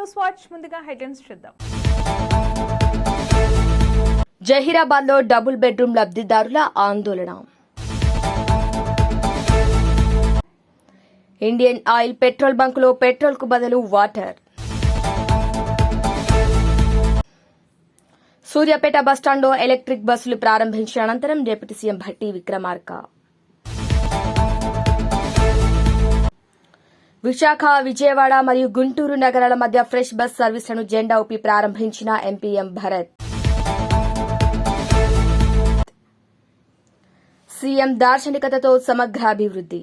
News watch ముందుగా headlines చూద్దాం. జహీరాబాద్లో double bedroom లబ్ధిదారుల ఆందోళన. ఇండియన్ ఆయిల్ పెట్రోల్ బంకులో పెట్రోల్కు బదులు వాటర్. సూర్యాపేట బస్టాండ్లో ఎలక్ట్రిక్ బస్సులు ప్రారంభించిన అనంతరం డిప్యూటీ సీఎం భట్టి విక్రమార్క. విశాఖ విజయవాడ మరియు గుంటూరు నగరాల మధ్య ఫ్రెష్ బస్ సర్వీసులను జెండా ఊపి ప్రారంభించిన ఎంపీఎం భరత్. సీఎం దార్శనికతతో సమగ్రాభివృద్ధి.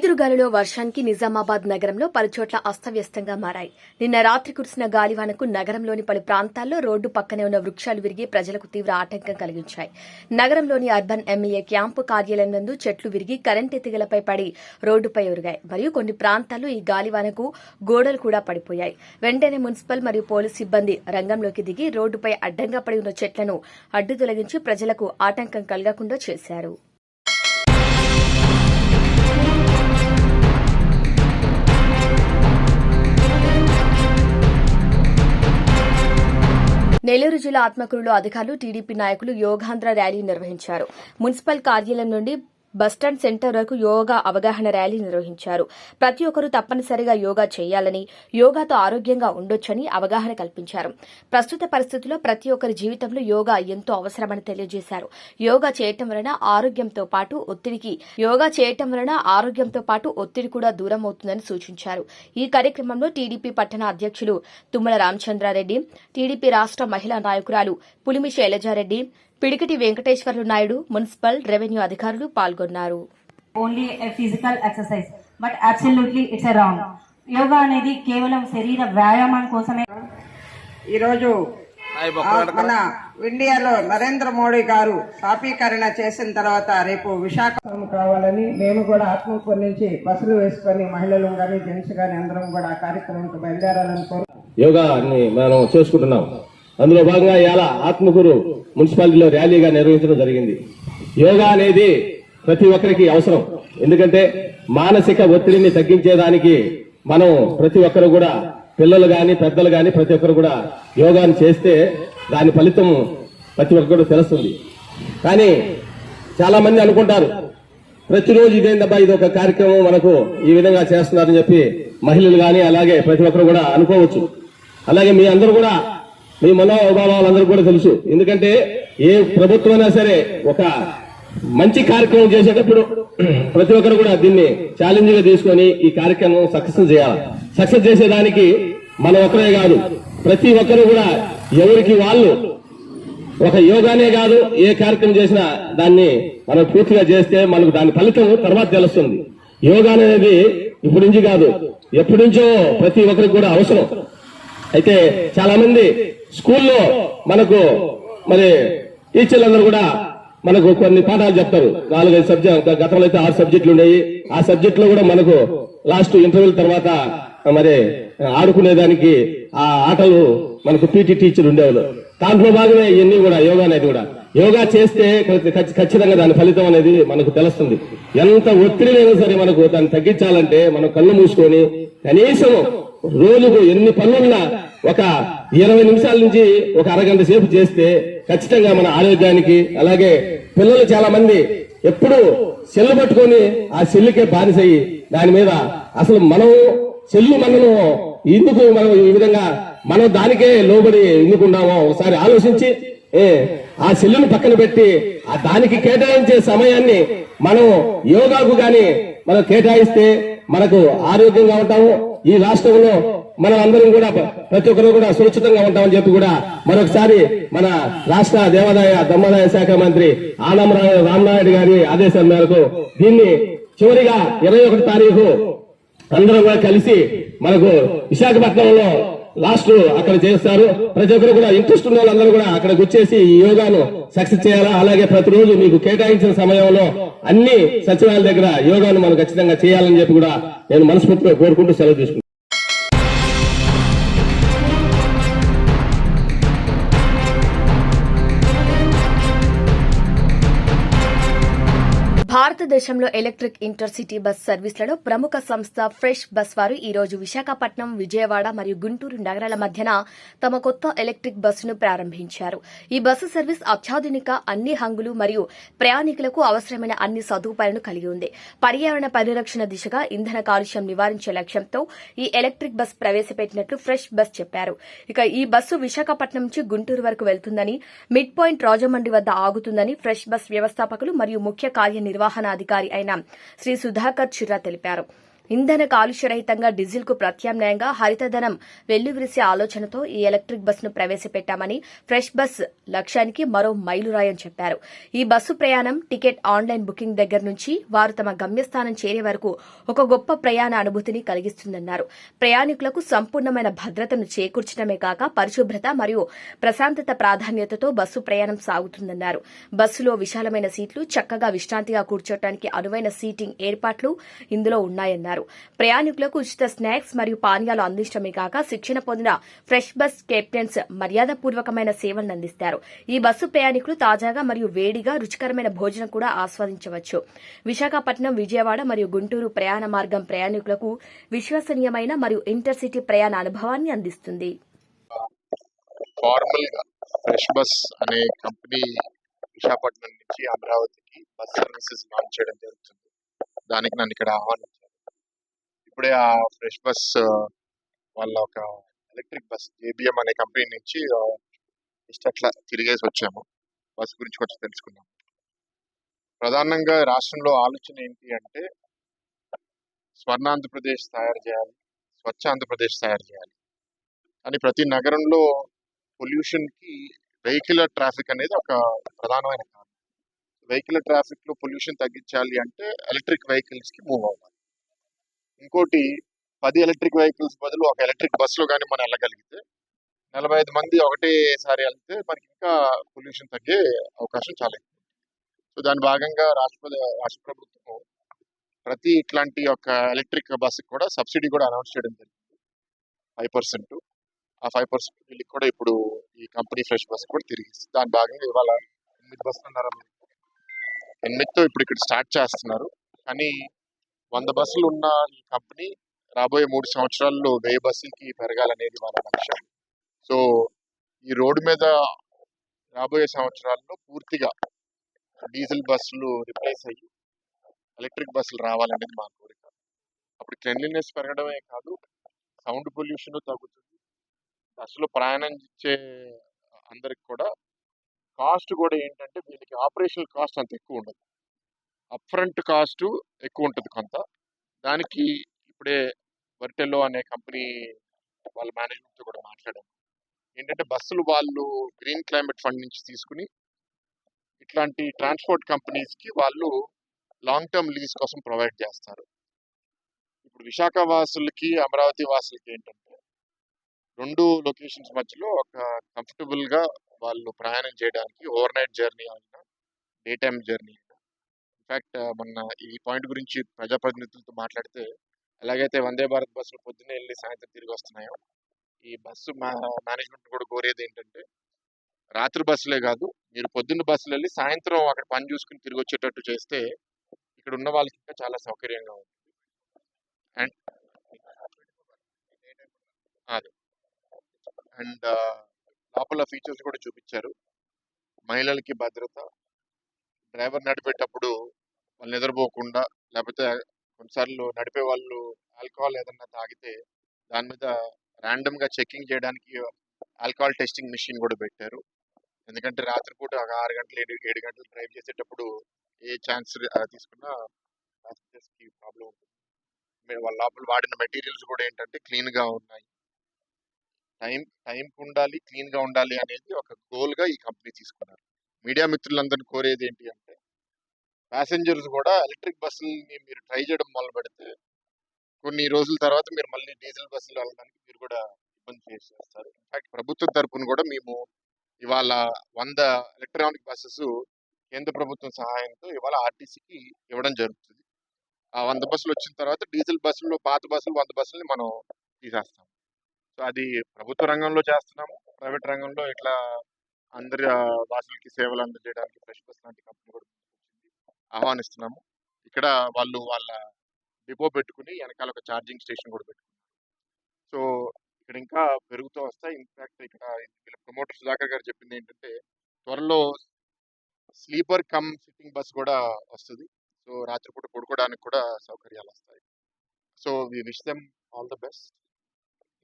ఈదురుగాలిలో వర్షానికి నిజామాబాద్ నగరంలో పలుచోట్ల అస్తవ్యస్తంగా మారాయి. నిన్న రాత్రి కురిసిన గాలివానకు నగరంలోని పలు ప్రాంతాల్లో రోడ్డు పక్కనే ఉన్న వృక్షాలు విరిగి ప్రజలకు తీవ్ర ఆటంకం కలిగించాయి. నగరంలోని అర్బన్ ఎమ్మెల్యే క్యాంపు కార్యాలయం నందు చెట్లు విరిగి కరెంట్ ఎత్తిగలపై పడి రోడ్డుపై ఒరిగాయి. మరియు కొన్ని ప్రాంతాల్లో ఈ గాలివానకు గోడలు కూడా పడిపోయాయి. వెంటనే మున్సిపల్ మరియు పోలీస్ సిబ్బంది రంగంలోకి దిగి రోడ్డుపై అడ్డంగా పడి ఉన్న చెట్లను అడ్డు తొలగించి ప్రజలకు ఆటంకం కలగకుండా చేశారు. నెల్లూరు జిల్లా ఆత్మకూరులో అధికారులు టీడీపీ నాయకులు యోగాంధ్ర ర్యాలీ నిర్వహించారు. మున్సిపల్ కార్యాలయం నుండి బస్టాండ్ సెంటర్ వరకు యోగా అవగాహన ర్యాలీ నిర్వహించారు. ప్రతి ఒక్కరూ తప్పనిసరిగా యోగా చేయాలని యోగాతో ఆరోగ్యంగా ఉండొచ్చని అవగాహన కల్పించారు. ప్రస్తుత పరిస్థితుల్లో ప్రతి ఒక్కరి జీవితంలో యోగా ఎంతో అవసరమని తెలియజేశారు. యోగా చేయటం వలన ఆరోగ్యంతో పాటు ఒత్తిడికి యోగా చేయటం వలన ఆరోగ్యంతో పాటు ఒత్తిడి కూడా దూరం అవుతుందని సూచించారు. ఈ కార్యక్రమంలో టీడీపీ పట్టణ అధ్యక్షులు తుమ్మల రామచంద్రారెడ్డి టీడీపీ రాష్ట మహిళా నాయకురాలు పులిమి శైలజారెడ్డి పిడికిటి వెంకటేశ్వర్లు నాయుడు మున్సిపల్ రెవెన్యూ అధికారులు పాల్గొన్నారు. Only physical exercise but absolutely it's a wrong yoga అనేది కేవలం శరీర వ్యాయామం కోసమే. ఈరోజు మన ఇండియాలో నరేంద్ర మోడీ గారు సాఫీకరణ చేసిన తర్వాత రేపు విశాఖపట్నం కావాలని మేము కూడా ఆత్మకూరు నుంచి బస్సులు వేసుకొని మహిళలు కానీ జెంట్స్ కానీ అందరం కూడా ఆ కార్యక్రమానికి బయలుదేరాలని కోరు మనం చేసుకుంటున్నాం. అందులో భాగంగా ఇవాళ ఆత్మకూరు మున్సిపాలిటీలో ర్యాలీగా నిర్వహించడం జరిగింది. యోగా అనేది ప్రతి ఒక్కరికి అవసరం. ఎందుకంటే మానసిక ఒత్తిడిని తగ్గించేదానికి మనం ప్రతి ఒక్కరు కూడా పిల్లలు కానీ పెద్దలు కానీ ప్రతి ఒక్కరు కూడా యోగాని చేస్తే దాని ఫలితం ప్రతి ఒక్కరు తెలుస్తుంది. కానీ చాలా మంది అనుకుంటారు ప్రతిరోజు ఇదేందబ్బా ఇది ఒక కార్యక్రమం మనకు ఈ విధంగా చేస్తున్నారని చెప్పి మహిళలు కానీ అలాగే ప్రతి ఒక్కరు కూడా అనుకోవచ్చు. అలాగే మీ అందరూ కూడా మీ మనోభావాలందరూ కూడా తెలుసు. ఎందుకంటే ఏ ప్రభుత్వం అయినా సరే ఒక మంచి కార్యక్రమం చేసేటప్పుడు ప్రతి ఒక్కరు కూడా దీన్ని ఛాలెంజ్గా తీసుకొని ఈ కార్యక్రమం సక్సెస్ చేయాలి. సక్సెస్ చేసేదానికి మన ఒక్కరే కాదు ప్రతి ఒక్కరు కూడా ఎవరికి వాళ్ళు ఒక యోగానే కాదు ఏ కార్యక్రమం చేసినా దాన్ని మనం పూర్తిగా చేస్తే మనకు దాని ఫలితం తర్వాత తెలుస్తుంది. యోగా అనేది ఇప్పటి నుంచి కాదు ఎప్పటి నుంచో ప్రతి ఒక్కరికి కూడా అవసరం. అయితే చాలా మంది స్కూల్లో మనకు మరి టీచర్లందరూ కూడా మనకు కొన్ని పాఠాలు చెప్తారు. నాలుగైదు సబ్జెక్ట్ గతంలో అయితే ఆరు సబ్జెక్టులు ఉన్నాయి ఆ సబ్జెక్ట్లో కూడా మనకు లాస్ట్ ఇంటర్వ్యూల తర్వాత మరి ఆడుకునేదానికి ఆ ఆటలు మనకు పీటీ టీచర్ ఉండేవాళ్ళు. దాంట్లో భాగమే ఇవన్నీ కూడా యోగా అనేది కూడా. యోగా చేస్తే ఖచ్చితంగా దాని ఫలితం అనేది మనకు తెలుస్తుంది. ఎంత ఒత్తిడి లేదో సరే మనకు దాన్ని తగ్గించాలంటే మనం కళ్ళు మూసుకొని కనీసం రోజుకు ఎన్ని పనులున్నా ఒక ఇరవై నిమిషాల నుంచి ఒక అరగంట సేపు చేస్తే ఖచ్చితంగా మన ఆరోగ్యానికి అలాగే పిల్లలు చాలా మంది ఎప్పుడు సెల్లు పట్టుకొని ఆ సెల్లుకే బానిసయ్యి. దాని మీద అసలు మనం సెల్లు మనను ఎందుకు మనం ఈ విధంగా మనం దానికే లోబడి ఎందుకున్నామో ఒకసారి ఆలోచించి ఏ ఆ సెల్లును పక్కన పెట్టి ఆ దానికి కేటాయించే సమయాన్ని మనం యోగాకు గాని మనం కేటాయిస్తే మనకు ఆరోగ్యంగా ఉంటాము. ఈ రాష్ట్రంలో మనం అందరం కూడా ప్రతి ఒక్కరు కూడా సురక్షితంగా ఉంటామని చెప్పి కూడా మరొకసారి మన రాష్ట్ర దేవాదాయ ధర్మాదాయ శాఖ మంత్రి ఆనం రామనాయుడు గారి ఆదేశం మేరకు దీన్ని చివరిగా ఇరవై ఒకటి తారీఖు అందరం కూడా కలిసి మనకు విశాఖపట్నంలో లాస్ట్ అక్కడ చేస్తారు. ప్రతి ఒక్కరు కూడా ఇంట్రెస్ట్ ఉన్న వాళ్ళందరూ కూడా అక్కడ గుచ్చేసి ఈ యోగాను సక్సెస్ చేయాలా? అలాగే ప్రతిరోజు మీకు కేటాయించిన సమయంలో అన్ని సచివాలయాల దగ్గర యోగాను మనం ఖచ్చితంగా చేయాలని చెప్పి కూడా నేను మనస్ఫూర్తిగా కోరుకుంటూ సెలవు తీసుకుంటాను భారతదేశంలో ఎలక్ట్రిక్ ఇంటర్సిటీ బస్ సర్వీసులలో ప్రముఖ సంస్థ ఫ్రెష్ బస్ వారు ఈ రోజు విశాఖపట్నం విజయవాడ మరియు గుంటూరు నగరాల మధ్యన తమ కొత్త ఎలక్ట్రిక్ బస్సును ప్రారంభించారు. ఈ బస్సు సర్వీస్ అత్యాధునిక అన్ని హంగులు మరియు ప్రయాణికులకు అవసరమైన అన్ని సదుపాయాలను కలిగి ఉంది. పర్యావరణ పరిరక్షణ దిశగా ఇంధన కాలుష్యం నివారించే లక్ష్యంతో ఈ ఎలక్ట్రిక్ బస్ ప్రవేశపెట్టినట్లు ఫ్రెష్ బస్ చెప్పారు. ఇక ఈ బస్సు విశాఖపట్నం నుంచి గుంటూరు వరకు వెళ్తుందని మిడ్ పాయింట్ రాజమండ్రి వద్ద ఆగుతుందని ఫ్రెష్ బస్ వ్యవస్థాపకులు మరియు ముఖ్య అధికారి అయిన శ్రీ సుధాకర్ చిర్రా తెలిపారు. ఇంధన కాలుష్యరహితంగా డీజిల్కు ప్రత్యామ్నాయంగా హరితధనం వెల్లువిరిసే ఆలోచనతో ఈ ఎలక్ట్రిక్ బస్సును ప్రవేశపెట్టామని ఫ్రెష్ బస్ లక్ష్యానికి మరో మైలురాయని చెప్పారు. ఈ బస్సు ప్రయాణం టికెట్ ఆన్లైన్ బుకింగ్ దగ్గర నుంచి వారు తమ గమ్యస్థానం చేరే వరకు ఒక గొప్ప ప్రయాణ అనుభూతిని కలిగిస్తుందన్నారు. ప్రయాణికులకు సంపూర్ణమైన భద్రతను చేకూర్చడమే కాక పరిశుభ్రత మరియు ప్రశాంతత ప్రాధాన్యతతో బస్సు ప్రయాణం సాగుతుందన్నారు. బస్సులో విశాలమైన సీట్లు చక్కగా విశ్రాంతిగా కూర్చోటానికి అనువైన సీటింగ్ ఏర్పాట్లు ఇందులో ఉన్నాయన్నారు. ప్రయాణికులకు ఉచిత స్నాక్స్ మరియు పానీయాలు అందించడమే కాక శిక్షణ పొందిన ఫ్రెష్ బస్ కెప్టెన్స్ మర్యాదపూర్వకమైన సేవలను అందిస్తారు. ఈ బస్సు ప్రయాణికులు తాజాగా మరియు వేడిగా రుచికరమైన భోజనం కూడా ఆస్వాదించవచ్చు. విశాఖపట్నం విజయవాడ మరియు గుంటూరు ప్రయాణ మార్గం ప్రయాణికులకు విశ్వసనీయమైన మరియు ఇంటర్సిటీ ప్రయాణ అనుభవాన్ని అందిస్తుంది. ఫార్మల్గా ఫ్రెష్ బస్ అనే కంపెనీ విశాఖపట్నం నుంచి అమరావతికి బస్ సర్వీసెస్ లాంచ్ చేయడం జరుగుతుంది. దానికి నన్ను ఇక్కడ ఆహ్వానించారు. ఇప్పుడే ఆ ఫ్రెష్ బస్ వాళ్ళ ఒక ఎలక్ట్రిక్ బస్ జేబిఎం అనే కంపెనీ నుంచి జస్ట్ అట్లా తిరిగేసి వచ్చాము. బస్ గురించి కొంచెం తెలుసుకున్నాము ప్రధానంగా రాష్ట్రంలో ఆలోచన ఏంటి అంటే స్వర్ణ ఆంధ్రప్రదేశ్ తయారు చేయాలి స్వచ్ఛ ఆంధ్రప్రదేశ్ తయారు చేయాలి. అని ప్రతి నగరంలో పొల్యూషన్కి వెహికల్ ట్రాఫిక్ అనేది ఒక ప్రధానమైన కారణం. వెహికల్ ట్రాఫిక్లో పొల్యూషన్ తగ్గించాలి అంటే ఎలక్ట్రిక్ వెహికల్స్కి మూవ్ అవ్వాలి. ఇంకోటి పది ఎలక్ట్రిక్ వెహికల్స్ బదులు ఒక ఎలక్ట్రిక్ బస్సులో కానీ మనం వెళ్ళగలిగితే నలభై ఐదు మంది ఒకటేసారి వెళ్తే మనకి ఇంకా పొల్యూషన్ తగ్గే అవకాశం చాలా ఎక్కువ. సో దాని భాగంగా రాష్ట్ర రాష్ట్ర ప్రభుత్వం ప్రతి ఇట్లాంటి ఒక ఎలక్ట్రిక్ బస్సుకి కూడా సబ్సిడీ కూడా అనౌన్స్ చేయడం జరిగింది. Five percent. ఆ ఫైవ్ పర్సెంట్ వీళ్ళకి కూడా ఇప్పుడు ఈ కంపెనీ ఫ్రెష్ బస్ కూడా తిరిగి దాని భాగంగా ఇవాళ ఎనిమిది బస్సులు ఉన్నారు ఎనిమిదితో ఇప్పుడు ఇక్కడ స్టార్ట్ చేస్తున్నారు. కానీ వంద బస్సులు ఉన్న ఈ కంపెనీ రాబోయే మూడు సంవత్సరాల్లో వెయ్యి బస్సులకి పెరగాలనేది వాళ్ళ లక్ష్యం. సో ఈ రోడ్డు మీద రాబోయే సంవత్సరాల్లో పూర్తిగా డీజిల్ బస్సులు రిప్లేస్ అయ్యి ఎలక్ట్రిక్ బస్సులు రావాలనేది మా కోరిక. అప్పుడు క్లెన్లీనెస్ పెరగడమే కాదు సౌండ్ పొల్యూషన్ తగ్గుతుంది. బస్సులో ప్రయాణం ఇచ్చే అందరికి కూడా కాస్ట్ కూడా ఏంటంటే వీళ్ళకి ఆపరేషనల్ కాస్ట్ అంత ఎక్కువ ఉండదు. అప్ ఫ్రంట్ కాస్ట్ ఎక్కువ ఉంటుంది కొంత. దానికి ఇప్పుడే వర్టెల్లో అనే కంపెనీ వాళ్ళ మేనేజ్మెంట్తో కూడా మాట్లాడాము ఏంటంటే బస్సులు వాళ్ళు గ్రీన్ క్లైమేట్ ఫండ్ నుంచి తీసుకుని ఇట్లాంటి ట్రాన్స్పోర్ట్ కంపెనీస్కి వాళ్ళు లాంగ్ టర్మ్ లీజ్ కోసం ప్రొవైడ్ చేస్తారు. ఇప్పుడు విశాఖ వాసులకి అమరావతి వాసులకి ఏంటంటే రెండు లొకేషన్స్ మధ్యలో ఒక కంఫర్టబుల్గా వాళ్ళు ప్రయాణం చేయడానికి ఓవర్ నైట్ జర్నీ అయినా day time journey in fact మొన్న ఈ పాయింట్ గురించి ప్రజాప్రతినిధులతో మాట్లాడితే ఎలాగైతే వందే భారత్ బస్సులు పొద్దున్నే వెళ్ళి సాయంత్రం తిరిగి వస్తున్నాయో ఈ బస్సు మేనేజ్మెంట్ కూడా కోరేది ఏంటంటే రాత్రి బస్సులే కాదు మీరు పొద్దున్న బస్సులు వెళ్ళి సాయంత్రం అక్కడ పని చూసుకుని తిరిగి వచ్చేటట్టు చేస్తే ఇక్కడ ఉన్న వాళ్ళకి ఇంకా చాలా సౌకర్యంగా ఉంటుంది. అండ్ అదే. అండ్ లోపల ఫీచర్స్ కూడా చూపించారు. మహిళలకి భద్రత డ్రైవర్ నడిపేటప్పుడు వాళ్ళు నిద్రపోకుండా లేకపోతే కొన్నిసార్లు నడిపే వాళ్ళు ఆల్కహాల్ ఏదన్నా తాగితే దాని మీద ర్యాండమ్గా చెకింగ్ చేయడానికి ఆల్కహాల్ టెస్టింగ్ మిషన్ కూడా పెట్టారు. ఎందుకంటే రాత్రిపూట ఒక ఆరు గంటలు ఏడు ఏడు గంటలు డ్రైవ్ చేసేటప్పుడు ఏ ఛాన్స్ తీసుకున్నా passengers కి ప్రాబ్లం ఉంటుంది. మీరు వాళ్ళ లోపల వాడిన మెటీరియల్స్ కూడా ఏంటంటే క్లీన్గా ఉన్నాయి. టైం టైంకి ఉండాలి క్లీన్గా ఉండాలి అనేది ఒక గోల్గా ఈ కంపెనీ తీసుకున్నారు. మీడియా మిత్రులందరిని కోరేది ఏంటి అంటే ప్యాసింజర్స్ కూడా ఎలక్ట్రిక్ బస్సులని మీరు ట్రై చేయడం మొదలు పెడితే కొన్ని రోజుల తర్వాత మీరు మళ్ళీ డీజిల్ బస్సులు వెళ్ళడానికి మీరు కూడా ఇబ్బంది ఫేస్ చేస్తారు. ఇన్ఫాక్ట్ ప్రభుత్వం తరఫున కూడా మేము ఇవాళ వంద ఎలక్ట్రానిక్ బస్సెస్ కేంద్ర ప్రభుత్వం సహాయంతో ఇవాళ ఆర్టీసీకి ఇవ్వడం జరుగుతుంది. ఆ వంద బస్సులు వచ్చిన తర్వాత డీజిల్ బస్సులు పాత బస్సులు వంద బస్సులని మనం తీసేస్తాం. సో అది ప్రభుత్వ రంగంలో చేస్తున్నాము. ప్రైవేట్ రంగంలో ఇట్లా అందరి వాసులకి సేవలు అందజేయడానికి ఫ్రెష్ బస్ లాంటి కంపెనీ కూడా ఆహ్వానిస్తున్నాము. ఇక్కడ వాళ్ళు వాళ్ళ డిపో పెట్టుకుని వెనకాల ఒక ఛార్జింగ్ స్టేషన్ కూడా పెట్టుకున్నారు. సో ఇక్కడ ఇంకా పెరుగుతూ వస్తాయి. ఇన్ఫాక్ట్ ఇక్కడ వీళ్ళ ప్రమోటర్ సుధాకర్ గారు చెప్పింది ఏంటంటే త్వరలో స్లీపర్ కమ్ సిట్టింగ్ బస్ కూడా వస్తుంది. సో రాత్రిపూట పడుకోవడానికి కూడా సౌకర్యాలు వస్తాయి. So we wish them all the best.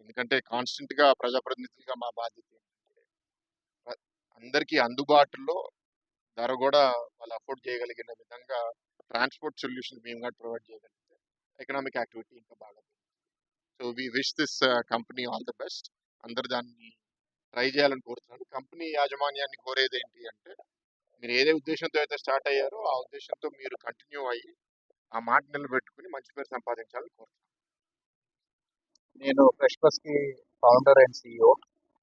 ఎందుకంటే కాన్స్టెంట్గా ప్రజాప్రతినిధులుగా మా బాధ్యత ఏంటంటే అందరికీ అందుబాటులో ధర కూడా వాళ్ళు అఫోర్డ్ చేయగలిగిన విధంగా ట్రాన్స్పోర్ట్ సొల్యూషన్ మేము కూడా ప్రొవైడ్ చేయగలిగితే ఎకనామిక్ యాక్టివిటీ ఇంకా బాగా so we wish this company all the best. అందరు దాన్ని ట్రై చేయాలని కోరుతున్నాను. కంపెనీ యాజమాన్యాన్ని కోరేది ఏంటి అంటే మీరు ఏదే ఉద్దేశంతో అయితే స్టార్ట్ అయ్యారో ఆ ఉద్దేశంతో మీరు కంటిన్యూ అయ్యి ఆ మాట నిలబెట్టుకుని మంచి పేరు సంపాదించాలని కోరుతున్నాను. నేను ఫ్రెష్కి ఫౌండర్ అండ్ సిఇఓ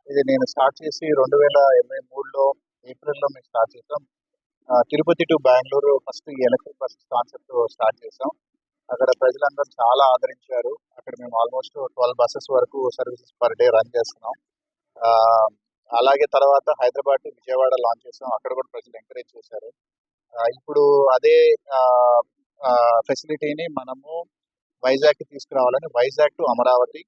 ఇది నేను స్టార్ట్ చేసి రెండు వేల ఇరవై మూడులో ఏప్రిల్లో మేము స్టార్ట్ చేసాం. తిరుపతి టు బెంగళూరు ఫస్ట్ ఈ ఎలక్ట్రిక్ బస్ కాన్సెప్ట్ స్టార్ట్ చేసాం అక్కడ ప్రజలందరూ చాలా ఆదరించారు. అక్కడ మేము ఆల్మోస్ట్ ట్వెల్వ్ బస్సెస్ వరకు సర్వీసెస్ పర్ డే రన్ చేస్తున్నాం. ఆ, అలాగే తర్వాత హైదరాబాద్ టు విజయవాడ లాంచ్ చేసాం అక్కడ కూడా ప్రజలు ఎంకరేజ్ చేశారు. ఇప్పుడు అదే ఫెసిలిటీని మనము వైజాగ్కి తీసుకురావాలని వైజాగ్ టు అమరావతి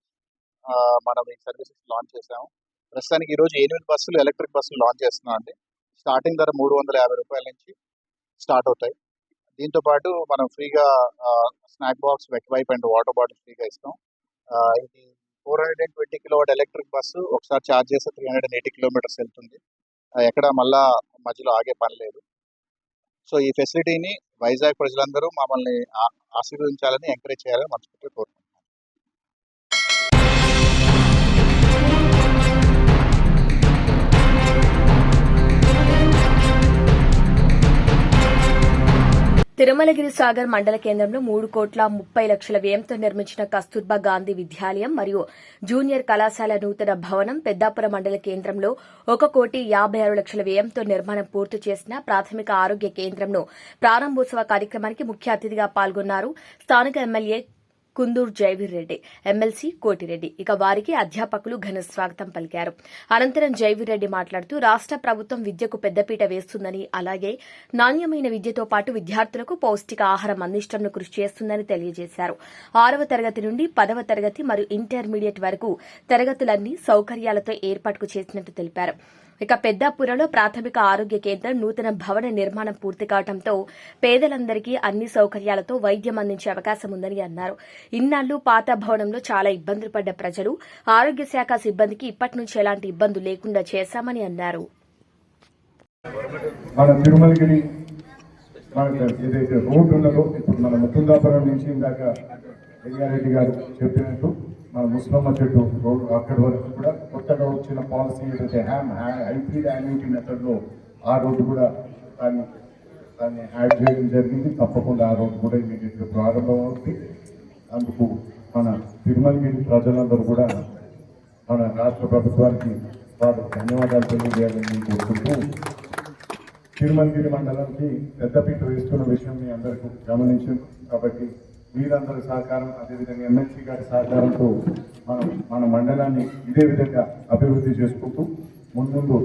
మనం ఈ సర్వీసెస్ లాంచ్ చేసాము ప్రస్తుతానికి ఈ రోజు ఎనిమిది బస్సులు ఎలక్ట్రిక్ బస్సులు లాంచ్ చేస్తున్నాం అండి. స్టార్టింగ్ ధర మూడు వందల యాభై రూపాయల నుంచి స్టార్ట్ అవుతాయి. దీంతో పాటు మనం ఫ్రీగా snack box wet wipe and water bottle ఫ్రీగా ఇస్తాం. ఆ, ఇది four hundred and twenty kilowatt electric bus ఒకసారి ఛార్జ్ చేస్తే three hundred and eighty kilometres వెళ్తుంది. ఎక్కడ మళ్ళా మధ్యలో ఆగే పని లేదు. సో ఈ ఫెసిలిటీని వైజాగ్ ప్రజలందరూ మమ్మల్ని ఆశీర్వదించాలని ఎంకరేజ్ చేయాలని మనస్ఫూర్తిగా కోరుకుంటున్నాను తిరుమలగిరి సాగర్ మండల కేంద్రంలో మూడు కోట్ల ముప్పై లక్షల వ్యయంతో నిర్మించిన కస్తూర్బా గాంధీ విద్యాలయం మరియు జూనియర్ కళాశాల నూతన భవనం పెద్దాపురం మండల కేంద్రంలో ఒక కోటి యాభై ఆరు లక్షల వ్యయంతో నిర్మాణం పూర్తి చేసిన ప్రాథమిక ఆరోగ్య కేంద్రంను ప్రారంభోత్సవ కార్యక్రమానికి ముఖ్య అతిథిగా పాల్గొన్నారు స్థానిక ఎమ్మెల్యే కుందూరు జైవీర్ రెడ్డి ఎమ్మెల్సీ కోటిరెడ్డి. ఇక వారికి అధ్యాపకులు ఘన స్వాగతం పలికారు. అనంతరం జైవీర్ రెడ్డి మాట్లాడుతూ రాష్ట ప్రభుత్వం విద్యకు పెద్దపీట వేస్తుందని అలాగే నాణ్యమైన విద్యతో పాటు విద్యార్థులకు పౌష్టిక ఆహారం అందించడంలో కృషి చేస్తుందని తెలియజేశారు. ఆరవ తరగతి నుండి పదవ తరగతి మరియు ఇంటర్మీడియట్ వరకు తరగతులన్నీ సౌకర్యాలతో ఏర్పాటు చేసినట్టు తెలిపారు. ఇక పెద్దాపురలో ప్రాథమిక ఆరోగ్య కేంద్రం నూతన భవన నిర్మాణం పూర్తి కావడంతో పేదలందరికీ అన్ని సౌకర్యాలతో వైద్యం అందించే అవకాశం ఉందని అన్నారు. ఇన్నాళ్ళు పాత భవనంలో చాలా ఇబ్బందులు పడ్డ ప్రజలు ఆరోగ్య శాఖ సిబ్బందికి ఇప్పటి నుంచి ఎలాంటి ఇబ్బందులు లేకుండా చేశామని అన్నారు. ఏదైతే రోడ్డు ఉన్నదో ఇప్పుడు మన ముత్తుందాపురం నుంచి ఇందాక రెడ్డి గారు చెప్పినట్టు మన ముస్లమ్మ చెట్టు రోడ్డు అక్కడి వరకు కూడా కొత్తగా వచ్చిన పాలసీ ఏదైతే హ్యామ్ హైబ్రిడ్ యాన్యుటీ మెథడ్లో ఆ రోడ్డు కూడా దాన్ని దాన్ని యాడ్ చేయడం జరిగింది. తప్పకుండా ఆ రోడ్డు కూడా ఇమీడియట్గా ప్రారంభం అవుతుంది అందుకు మన తిరుమలగిరి ప్రజలందరూ కూడా మన రాష్ట్ర ప్రభుత్వానికి వారు ధన్యవాదాలు తెలియజేయాలని కోరుకుంటూ తిరుమలగిరి మండలానికి పెద్దపీట వేస్తున్న విషయం మీ అందరికీ గమనించాం కాబట్టి మీరందరి సహకారం అదేవిధంగా ఎమ్మెల్సీ గారి సహకారంతో మనం మన మండలాన్ని ఇదే విధంగా అభివృద్ధి చేసుకుంటూ ముందు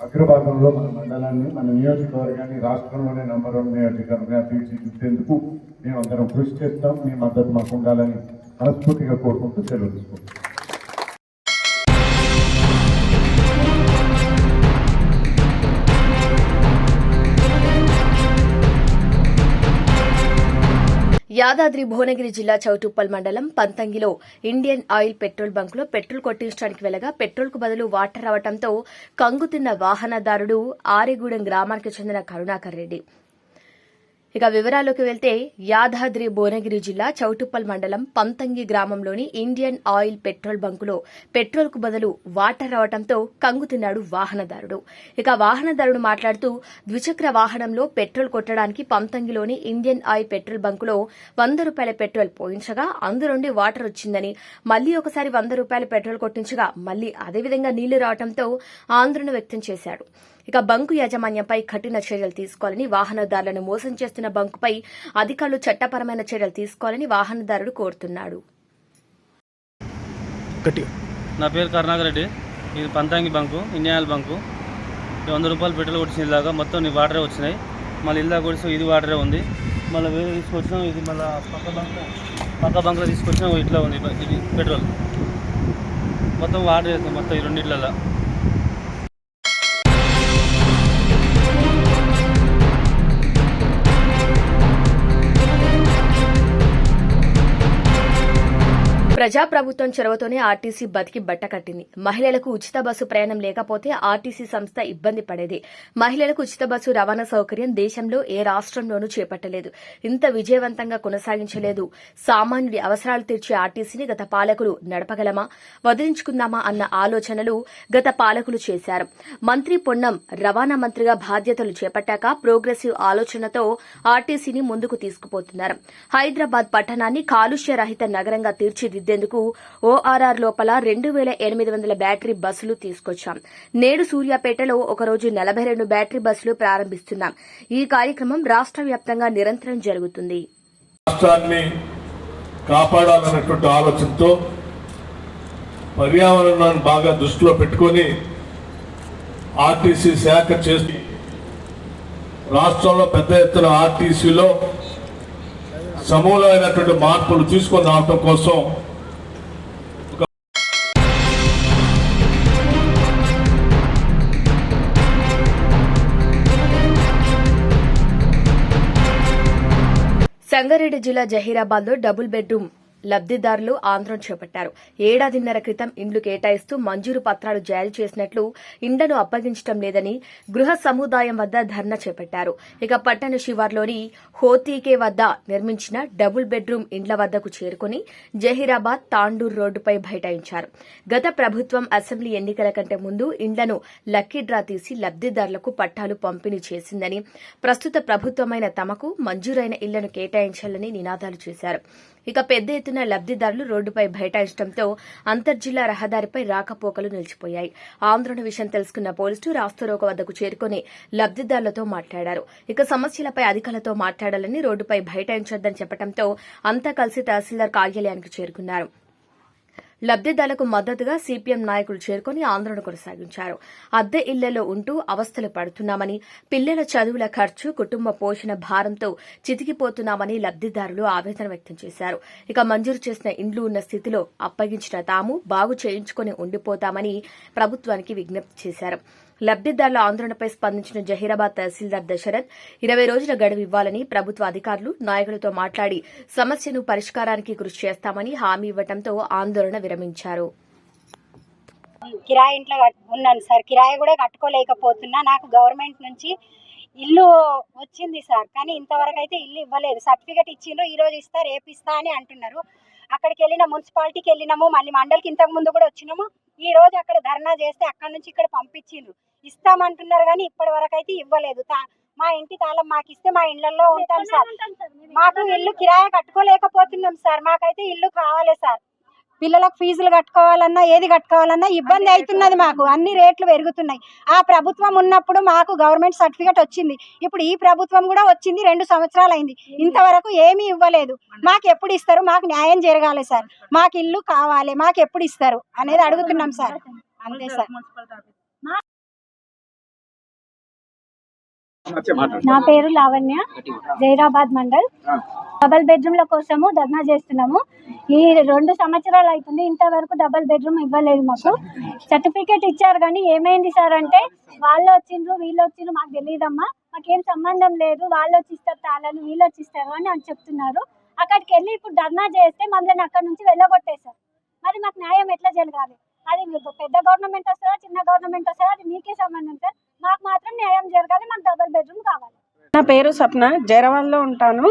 అగ్రభాగంలో మన మండలాన్ని మన నియోజకవర్గాన్ని రాష్ట్రంలోనే నంబర్ వన్ నియోజకవర్గంగా తీర్చిదిద్దేందుకు మేము అందరం కృషి చేస్తాం. మీ మద్దతు మాకు ఉండాలని మనస్ఫూర్తిగా కోరుకుంటూ సెలవు తీసుకుంటాం యాదాద్రి భువనగిరి జిల్లా చౌటుప్పల్ మండలం పంతంగిలో ఇండియన్ ఆయిల్ పెట్రోల్ బంకులో పెట్రోల్ కొట్టించడానికి వెళ్ళగా పెట్రోల్కు బదులు వాటర్ రావడంతో కంగుతిన్న వాహనదారుడు ఆరేగూడెం గ్రామానికి చెందిన కరుణాకర్ రెడ్డి. ఇక వివరాల్లోకి వెళ్తే యాదాద్రి భువనగిరి జిల్లా చౌటుప్పల్ మండలం పంతంగి గ్రామంలోని ఇండియన్ ఆయిల్ పెట్రోల్ బంకులో పెట్రోల్కు బదులు వాటర్ రావడంతో కంగుతిన్నాడు వాహనదారుడు. ఇక వాహనదారుడు మాట్లాడుతూ ద్విచక్ర వాహనంలో పెట్రోల్ కొట్టడానికి పంతంగిలోని ఇండియన్ ఆయిల్ పెట్రోల్ బంకులో వంద రూపాయల పెట్రోల్ పోయించగా అందులోండి వాటర్ వచ్చిందని మళ్ళీ ఒకసారి వంద రూపాయల పెట్రోల్ కొట్టించగా మళ్ళీ అదేవిధంగా నీళ్ళు రావడంతో ఆందోళన వ్యక్తం చేశాడు. ఇక బంకు యాజమాన్యంపై కఠిన చర్యలు తీసుకోవాలని వాహనదారులను మోసం చేస్తున్న బంకుపై అధికారులు చట్టపరమైన చర్యలు తీసుకోవాలని వాహనదారుడు కోరుతున్నాడు. నా పేరు కరుణాకర్ రెడ్డి. ఇది Pantangi bunk Indian oil bunk. ఈ వంద రూపాయలు పెట్రోల్ కొట్టిన ఇలాగా మొత్తం నీ వాటరే వచ్చినాయి. మళ్ళీ ఇల్లా కొడిసి ఇది వాటరే ఉంది. మళ్ళీ వేరే తీసుకొచ్చినాం ఇది మళ్ళీ పక్క బంక్ పక్క బంక్లో తీసుకొచ్చినాం ఇట్లా ఉంది ఇది పెట్రోల్. మొత్తం వాటర్ మొత్తం ఈ రెండిట్లలో ప్రజాప్రభుత్వం చొరవతోనే ఆర్టీసీ బతికి బట్ట కట్టింది. మహిళలకు ఉచిత బస్సు ప్రయాణం లేకపోతే ఆర్టీసీ సంస్థ ఇబ్బంది పడేది. మహిళలకు ఉచిత బస్సు రవాణా సౌకర్యం దేశంలో ఏ రాష్ట్రంలోనూ చేపట్టలేదు. ఇంత విజయవంతంగా కొనసాగించలేదు. సామాన్యుడి అవసరాలు తీర్చే ఆర్టీసీని గత పాలకులు నడపగలమా? వదిలించుకుందామా అన్న ఆలోచనలు గత పాలకులు చేశారు. మంత్రి పొన్నం రవాణా మంత్రిగా బాధ్యతలు చేపట్టాక ప్రోగ్రెసివ్ ఆలోచనతో ఆర్టీసీని ముందుకు తీసుకుపోతున్నారు. హైదరాబాద్ పట్టణాన్ని కాలుష్య రహిత నగరంగా తీర్చిదిద్దేందుకు ఓఆర్ఆర్ లోపల రెండు వేల ఎనిమిది వందల బ్యాటరీ బస్సులు తీసుకొచ్చాం. నేడు సూర్యాపేటలో ఒకరోజు నలభై రెండు బ్యాటరీ బస్సులు ప్రారంభిస్తున్నాం. ఈ కార్యక్రమం రాష్ట్ర వ్యాప్తంగా నిరంతరం జరుగుతుంది. రాష్ట్రాన్ని కాపాడాలన్నటువంటి ఆలోచనతో పర్యావరణాన్ని బాగా దృష్టిలో పెట్టుకొని ఆర్టీసీ శాఖ చేసి రాష్ట్రంలో పెద్ద ఎత్తున ఆర్టీసీలో సమూలమైనటువంటి మార్పులు తీసుకొని రావడం కోసం సంగారెడ్డి జిల్లా జహీరాబాద్లో డబుల్ బెడ్రూమ్. లబ్దిదారులు ఆందోళన చేపట్టారు. ఏడాదిన్నర క్రితం ఇండ్లు కేటాయిస్తూ మంజూరు పత్రాలు జారీ చేసినట్లు ఇండ్లను అప్పగించడం లేదని గృహ సముదాయం వద్ద ధర్నా చేపట్టారు. ఇక పట్టణ శివార్లోని హోతీకే వద్ద నిర్మించిన డబుల్ బెడ్రూమ్ ఇండ్ల వద్దకు చేరుకుని జహీరాబాద్ తాండూర్ రోడ్డుపై బైఠాయించారు. గత ప్రభుత్వం అసెంబ్లీ ఎన్నికల కంటే ముందు ఇండ్లను లక్కీ డ్రా తీసి లబ్దిదారులకు పట్టాలు పంపిణీ చేసిందని ప్రస్తుత ప్రభుత్వమైన తమకు మంజూరైన ఇళ్ళను కేటాయించాలని నినాదాలు చేశారు. ఇక పెద్ద ఎత్తున లబ్దిదారులు రోడ్డుపై బైఠాయించడంతో అంతర్జిల్లా రహదారిపై రాకపోకలు నిలిచిపోయాయి. ఆందోళన విషయం తెలుసుకున్న పోలీసులు రాస్తరోక వద్దకు చేరుకుని లబ్దిదారులతో మాట్లాడారు. ఇక సమస్యలపై అధికారులతో మాట్లాడాలని రోడ్డుపై బైఠాయించొద్దని చెప్పడంతో అంతా కలిసి తహసీల్దార్ కార్యాలయానికి చేరుకున్నారు. లబ్దిదారులకు మద్దతుగా సిపిఎం నాయకులు చేరుకుని ఆందోళన కొనసాగించారు. అద్దె ఇళ్ళలో ఉంటూ అవస్థలు పడుతున్నామని పిల్లల చదువుల ఖర్చు కుటుంబ పోషణ భారంతో చితికిపోతున్నామని లబ్దిదారులు ఆవేదన వ్యక్తం చేశారు. ఇక మంజూరు చేసిన ఇండ్లు ఉన్న స్థితిలో అప్పగించిన తాము బాగు చేయించుకుని ఉండిపోతామని ప్రభుత్వానికి విజ్ఞప్తి చేశారు. లబ్దిదారుల ఆందోళనపై స్పందించిన జహీరాబాద్ తహసీల్దార్ దశరథ్ ఇరవై రోజుల గడువు ఇవ్వాలని ప్రభుత్వ అధికారులు నాయకులతో మాట్లాడి సమస్యను పరిష్కారానికి కృషి చేస్తామని హామీ ఇవ్వడంతో ఆందోళన విరమించారు. కిరాయి ఇంట్లో కట్- ఉన్నాను సార్. కిరాయి కూడా కట్టుకోలేకపోతున్నా. నాకు గవర్నమెంట్ నుంచి ఇల్లు వచ్చింది సార్. కానీ ఇంతవరకు అయితే ఇల్లు ఇవ్వలేదు. సర్టిఫికేట్ ఇచ్చిండ్రు ఈ రోజు ఇస్తా రేపు ఇస్తా అని అంటున్నారు. అక్కడికి వెళ్ళిన మున్సిపాలిటీకి వెళ్ళినాము. మళ్ళీ మండలికి ఇంతకు ముందు కూడా వచ్చినాము. ఈ రోజు అక్కడ ధర్నా చేస్తే అక్కడ నుంచి ఇక్కడ పంపించిండ్రు. ఇస్తామంటున్నారు కానీ ఇప్పటి వరకు అయితే ఇవ్వలేదు మా ఇంటి తాళం మాకు ఇస్తే మా ఇళ్ళలో ఉంటాం సార్. మాకు ఇల్లు కిరాయి కట్టుకోలేకపోతున్నాం సార్. మాకైతే ఇల్లు కావాలి సార్. పిల్లలకు ఫీజులు కట్టుకోవాలన్నా ఏది కట్టుకోవాలన్నా ఇబ్బంది అవుతున్నది మాకు. అన్ని రేట్లు పెరుగుతున్నాయి. ఆ ప్రభుత్వం ఉన్నప్పుడు మాకు గవర్నమెంట్ సర్టిఫికేట్ వచ్చింది. ఇప్పుడు ఈ ప్రభుత్వం కూడా వచ్చింది రెండు సంవత్సరాలు అయింది. ఇంతవరకు ఏమీ ఇవ్వలేదు. మాకు ఎప్పుడు ఇస్తారు? మాకు న్యాయం జరగాలి సార్. మాకు ఇల్లు కావాలి. మాకు ఎప్పుడు ఇస్తారు? అనేది అడుగుతున్నాం సార్. అంతే సార్. నా పేరు లావణ్య. జైరాబాద్ మండల్. డబల్ బెడ్రూమ్ల కోసము ధర్నా చేస్తున్నాము. ఈ రెండు సంవత్సరాలు అవుతుంది ఇంతవరకు డబల్ బెడ్రూమ్ ఇవ్వలేదు మాకు. సర్టిఫికేట్ ఇచ్చారు కానీ ఏమైంది సార్ అంటే వాళ్ళు వచ్చిండ్రు వీళ్ళు వచ్చిండ్రు మాకు తెలియదమ్మా. మాకేం సంబంధం లేదు. వాళ్ళు వచ్చి ఇస్తారు తాళాలు వీళ్ళు వచ్చి ఇస్తారు అని అని చెప్తున్నారు. అక్కడికి వెళ్ళి ఇప్పుడు ధర్నా చేస్తే మమ్మల్ని అక్కడ నుంచి వెళ్ళగొట్టేశారు. మరి మాకు న్యాయం ఎట్లా జరగాలి? అది పెద్ద గవర్నమెంట్ వస్తుందా చిన్న గవర్నమెంట్ వస్తుందా అది మీకే సంబంధం సార్. మాకు మాత్రం న్యాయం జరగాలి మాకు డబల్ బెడ్రూమ్ కావాలి. నా పేరు సప్న జైరాబాద్లో ఉంటాను.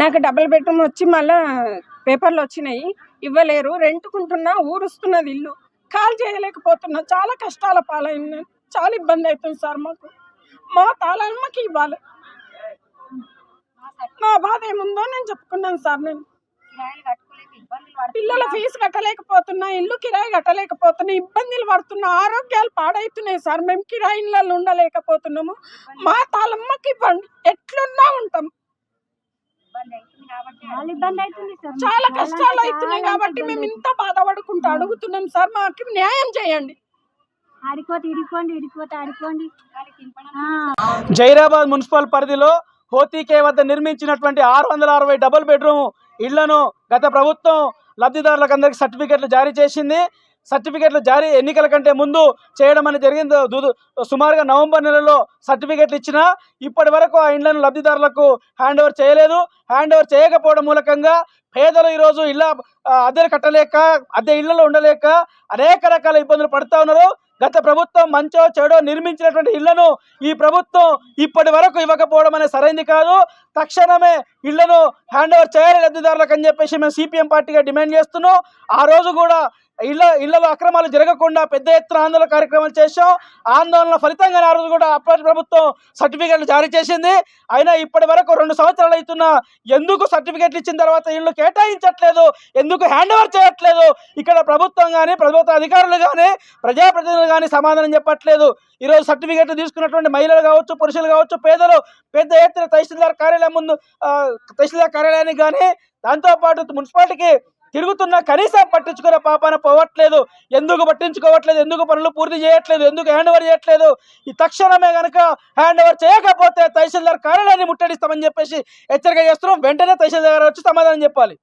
నాకు డబుల్ బెడ్రూమ్ వచ్చి మళ్ళా పేపర్లు వచ్చినాయి. ఇవ్వలేరు రెంట్కుంటున్నా ఊరుస్తున్నది ఇల్లు. కాల్ చేయలేకపోతున్నా చాలా కష్టాల పాలైన చాలా ఇబ్బంది అవుతుంది సార్ మాకు. మా తాళాలు మాకు ఇవ్వాలి నా బాధ ఏముందో నేను చెప్పుకున్నాను సార్ నేను. పిల్లల ఫీజు కట్టలేకపోతున్నా ఇల్లు కిరాయి కట్టలేకపోతున్నా ఇబ్బందులు పడుతున్నా ఆరోగ్యాలు పాడైతున్నాయి సార్. మేము కిరాయి ఇళ్ళల్లో ఉండలేకపోతున్నాము మా తాళమ్మకి ఇవ్వండి. ఎట్లున్నా ఉంటాం. చాలా కష్టాలు అవుతున్నాయి కాబట్టి మేము ఇంత బాధపడుకుంటూ అడుగుతున్నాం సార్. మాకు న్యాయం చేయండి. జైరాబాద్ మున్సిపల్ పరిధిలో పోతీకే వద్ద నిర్మించినటువంటి ఆరు వందల అరవై డబుల్ బెడ్రూమ్ ఇళ్ళను గత ప్రభుత్వం లబ్ధిదారులకు అందరికీ సర్టిఫికెట్లు జారీ చేసింది. సర్టిఫికెట్లు జారీ ఎన్నికల కంటే ముందు చేయడం అనేది జరిగింది సుమారుగా నవంబర్ నెలలో సర్టిఫికెట్లు ఇచ్చిన ఇప్పటి వరకు ఆ ఇండ్లను లబ్ధిదారులకు హ్యాండ్ ఓవర్ చేయలేదు. హ్యాండ్ ఓవర్ చేయకపోవడం మూలకంగా పేదలు ఈరోజు ఇళ్ళ అద్దెలు కట్టలేక అద్దె ఇళ్ళలో ఉండలేక అనేక రకాల ఇబ్బందులు పడుతూ ఉన్నారు. గత ప్రభుత్వం మంచో చెడో నిర్మించినటువంటి ఇళ్ళను ఈ ప్రభుత్వం ఇప్పటి వరకు ఇవ్వకపోవడం అనేది సరైంది కాదు. తక్షణమే ఇళ్ళను హ్యాండ్ ఓవర్ చేయాలి లబ్ధిదారులకు అని చెప్పేసి మేము సిపిఎం పార్టీగా డిమాండ్ చేస్తున్నాం. ఆ రోజు కూడా ఇళ్ళ ఇళ్ళలో అక్రమాలు జరగకుండా పెద్ద ఎత్తున ఆందోళన కార్యక్రమాలు చేశాం. ఆందోళన ఫలితంగా ఆ రోజు కూడా అప్పటి ప్రభుత్వం సర్టిఫికెట్లు జారీ చేసింది. అయినా ఇప్పటి వరకు రెండు సంవత్సరాలు అవుతున్నా ఎందుకు సర్టిఫికెట్లు ఇచ్చిన తర్వాత ఇల్లు కేటాయించట్లేదు? ఎందుకు హ్యాండ్ ఓవర్ చేయట్లేదు? ఇక్కడ ప్రభుత్వం కానీ ప్రభుత్వ అధికారులు కానీ ప్రజాప్రతినిధులు కానీ సమాధానం చెప్పట్లేదు. ఈరోజు సర్టిఫికెట్లు తీసుకున్నటువంటి మహిళలు కావచ్చు పురుషులు కావచ్చు పేదలు పెద్ద ఎత్తున తహసీల్దార్ కార్యాలయం ముందు తహసీల్దార్ కార్యాలయానికి కానీ దాంతోపాటు మున్సిపాలిటీకి తిరుగుతున్నా కనీసం పట్టించుకునే పాపాన పోవట్లేదు. ఎందుకు పట్టించుకోవట్లేదు? ఎందుకు పనులు పూర్తి చేయట్లేదు? ఎందుకు హ్యాండ్ ఓవర్ చేయట్లేదు? ఈ తక్షణమే కనుక హ్యాండ్ ఓవర్ చేయకపోతే తహసీల్దార్ కార్యాలయాన్ని ముట్టడిస్తామని చెప్పేసి హెచ్చరిక చేస్తున్నాం. వెంటనే తహసీల్దార్ వచ్చి సమాధానం చెప్పాలి.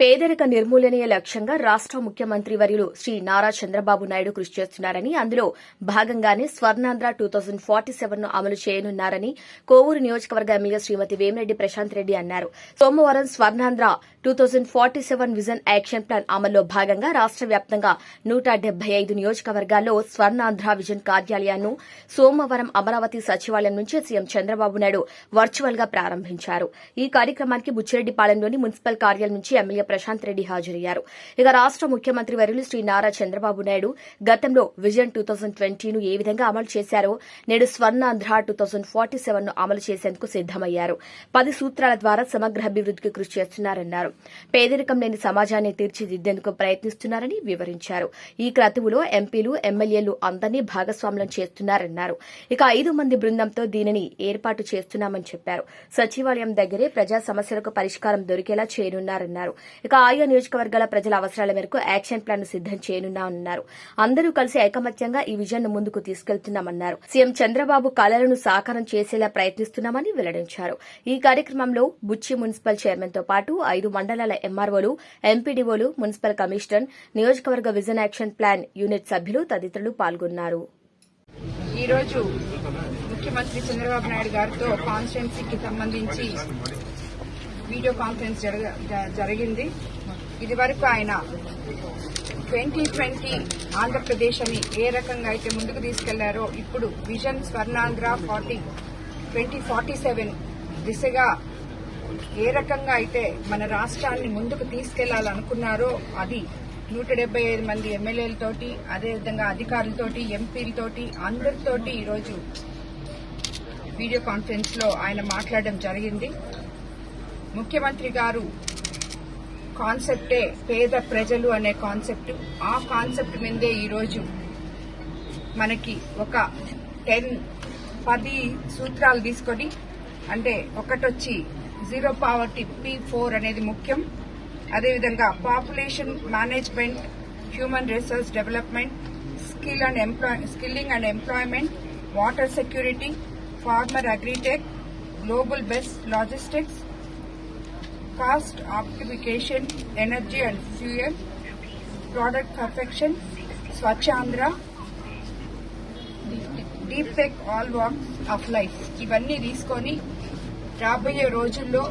పేదరిక నిర్మూలనీయ లక్ష్యంగా రాష్ట్ర ముఖ్యమంత్రి వర్యులు శ్రీ నారా చంద్రబాబు నాయుడు కృషి చేస్తున్నారని అందులో భాగంగానే స్వర్ణాంధ్ర టూ థౌజండ్ ఫార్టీ సెవెన్ను అమలు చేయనున్నారని కోవూరు నియోజకవర్గ ఎమ్మెల్యే శ్రీమతి వేమిరెడ్డి ప్రశాంత్ రెడ్డి అన్నారు. సోమవారం Swarnandhra two thousand forty seven vision action plan అమల్లో భాగంగా రాష్ట్ర వ్యాప్తంగా నూట డెబ్బై ఐదు నియోజకవర్గాల్లో స్వర్ణాంధ్ర విజన్ కార్యాలయాన్ని సోమవారం అమరావతి సచివాలయం నుంచి సీఎం చంద్రబాబు నాయుడు వర్చువల్గా ప్రారంభించారు. ఈ కార్యక్రమానికి బుచ్చిరెడ్డిపాలెంలోని మున్సిపల్ కార్యాలయం నుంచి ఎమ్మెల్యే ప్రశాంత్ రెడ్డి హాజరయ్యారు. ఇక రాష్ట్ర ముఖ్యమంత్రి వర్యులు శ్రీ నారా చంద్రబాబు నాయుడు గతంలో విజన్ టూ థౌజండ్ ట్వంటీను ఏ విధంగా అమలు చేశారో నేడు స్వర్ణాంధ్ర టూ థౌజండ్ ఫార్టీ సెవెన్ను అమలు చేసేందుకు సిద్దమయ్యారు పది సూత్రాల ద్వారా సమగ్ర అభివృద్ధికి కృషి చేస్తున్నారన్నారు. పేదరికం లేని సమాజాన్ని తీర్చిదిద్దేందుకు ప్రయత్నిస్తున్నారని వివరించారు. ఈ క్రతువులో ఎంపీలు ఎమ్మెల్యేలు అందరినీ భాగస్వాములం చేస్తున్నారన్నారు. ఇక ఐదు మంది బృందంతో దీనిని ఏర్పాటు చేస్తున్నామని చెప్పారు. సచివాలయం దగ్గరే ప్రజా సమస్యలకు పరిష్కారం దొరికేలా చేయనున్నారన్నారు. ఇక ఆయా నియోజకవర్గాల ప్రజల అవసరాల మేరకు యాక్షన్ ప్లాన్ సిద్దం చేయనున్నామన్నారు. అందరూ కలిసి ఐకమత్యంగా ఈ విజన్ను ముందుకు తీసుకెళ్తున్నామన్నారు. సీఎం చంద్రబాబు కళలను సాకారం చేసేలా ప్రయత్నిస్తున్నామని వెల్లడించారు. ఈ కార్యక్రమంలో బుచ్చి మున్సిపల్ చైర్మన్తో పాటు ఐదు మండలాల ఎంఆర్ఓలు ఎంపీడీఓలు మున్సిపల్ కమిషనర్ నియోజకవర్గ విజన్ యాక్షన్ ప్లాన్ యూనిట్ సభ్యులు తదితరులు పాల్గొన్నారు. ఈరోజు ముఖ్యమంత్రి చంద్రబాబు నాయుడు గారితో కాన్స్టిట్యున్సీకి సంబంధించి వీడియో కాన్ఫరెన్స్ జరగ జరిగింది. ఇది వరకు ఆయన ట్వంటీ ట్వంటీ ఆంధ్రప్రదేశ్ అని ఏ రకంగా అయితే ముందుకు తీసుకెళ్ళారో ఇప్పుడు vision Swarnandhra forty twenty forty seven దిశగా ఏ రకంగా అయితే మన రాష్ట్రాన్ని ముందుకు తీసుకెళ్ళాలనుకున్నారో అది నూట డెబ్బై ఐదు మంది ఎమ్మెల్యేలతోటి అదేవిధంగా అధికారులతోటి ఎంపీలతోటి అందరితోటి ఈరోజు వీడియో కాన్ఫరెన్స్లో ఆయన మాట్లాడడం జరిగింది. ముఖ్యమంత్రి గారు కాన్సెప్టే పేద ప్రజలు అనే కాన్సెప్ట్. ఆ కాన్సెప్ట్ మీదే ఈరోజు మనకి ఒక టెన్ పది సూత్రాలు తీసుకొని అంటే ఒకటొచ్చి జీరో పావర్టీ పి ఫోర్ అనేది ముఖ్యం. అదేవిధంగా population management human resource development skill and employ skilling and employment water security farmer agritech global best logistics cost optimisation energy and fuel product perfection Swachhandhra deep tech all walk of life ఇవన్నీ తీసుకొని రాబోయే రోజుల్లో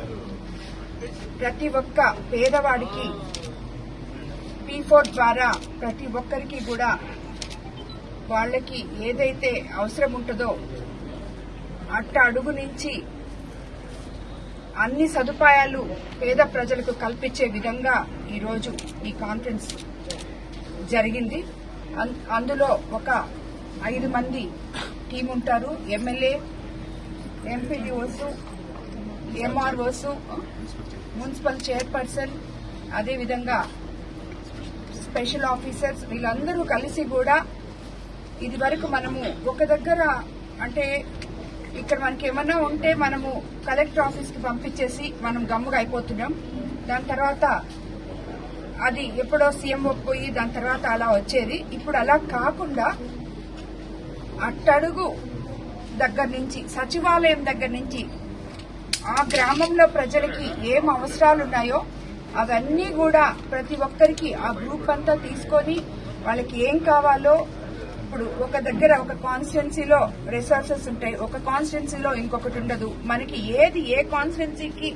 ప్రతి ఒక్క పేదవాడికి P four ద్వారా ప్రతి ఒక్కరికి కూడా వాళ్ళకి ఏదైతే అవసరం ఉంటుందో అట్ట అడుగు నుంచి అన్ని సదుపాయాలు పేద ప్రజలకు కల్పించే విధంగా ఈరోజు ఈ కాన్ఫరెన్స్ జరిగింది. అందులో ఒక ఐదు మంది టీం ఉంటారు. MLA MPDOs MROs municipal chairperson అదేవిధంగా స్పెషల్ ఆఫీసర్స్ వీళ్ళందరూ కలిసి కూడా ఇది వరకు మనము ఒక దగ్గర అంటే ఇక్కడ మనకి ఏమన్నా ఉంటే మనము కలెక్టర్ ఆఫీస్కి పంపించేసి మనం గమ్ముగా అయిపోతున్నాం. దాని తర్వాత అది ఎప్పుడో సీఎం పోయి దాని తర్వాత అలా వచ్చేది. ఇప్పుడు అలా కాకుండా అట్టడుగు దగ్గర నుంచి సచివాలయం దగ్గర నుంచి ఆ గ్రామంలో ప్రజలకి ఏం అవసరాలు ఉన్నాయో అవన్నీ కూడా ప్రతి ఒక్కరికి ఆ గ్రూప్ అంతా తీసుకొని వాళ్ళకి ఏం కావాలో ఇప్పుడు ఒక దగ్గర ఒక కాన్స్టిట్యున్సీలో రిసోర్సెస్ ఉంటాయి. ఒక కాన్స్టిట్యున్సీలో ఇంకొకటి ఉండదు. మనకి ఏది ఏ కాన్స్టిట్యున్సీకి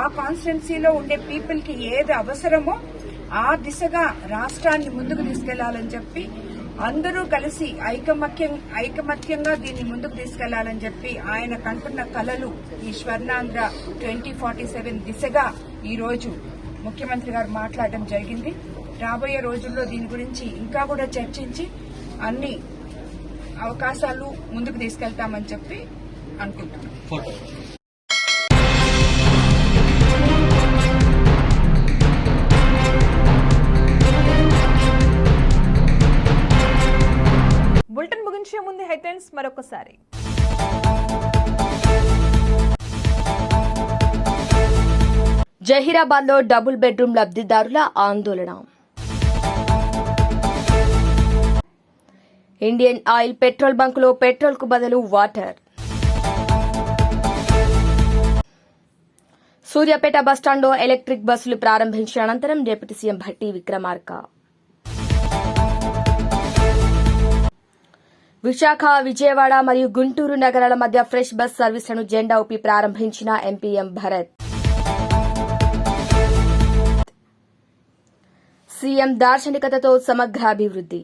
ఆ కాన్స్టిట్యున్సీలో ఉండే పీపుల్కి ఏది అవసరమో ఆ దిశగా రాష్ట్రాన్ని ముందుకు తీసుకెళ్ళాలని చెప్పి అందరూ కలిసి ఐకమత్యం ఐకమత్యంగా దీన్ని ముందుకు తీసుకెళ్ళాలని చెప్పి ఆయన కంటున్న కలలు ఈ స్వర్ణాంధ్ర ట్వంటీ ఫార్టీ సెవెన్ దిశగా ఈరోజు ముఖ్యమంత్రి గారు మాట్లాడడం జరిగింది. రాబోయే రోజుల్లో దీని గురించి ఇంకా కూడా చర్చించి అన్ని అవకాశాలు ముందుకు తీసుకెళ్తామని చెప్పి అనుకుంటున్నాం. బులెటిన్ ముగించే ముందు హెడ్లైన్స్ మరొకసారి. జహీరాబాద్లో డబుల్ బెడ్రూమ్ లబ్దిదారుల ఆందోళన. ఇండియన్ ఆయిల్ పెట్రోల్ బంకులో పెట్రోల్కు బదులు వాటర్. సూర్యాపేట బస్టాండ్లో ఎలక్ట్రిక్ బస్సులు ప్రారంభించిన అనంతరం డిప్యూటీ సీఎం భట్టి విక్రమార్క. విశాఖ విజయవాడ మరియు గుంటూరు నగరాల మధ్య ఫ్రెష్ బస్ సర్వీసులను జెండా ఊపి ప్రారంభించిన ఎంపీఎం భరత్. సీఎం దార్శనికతతో సమగ్ర అభివృద్ధి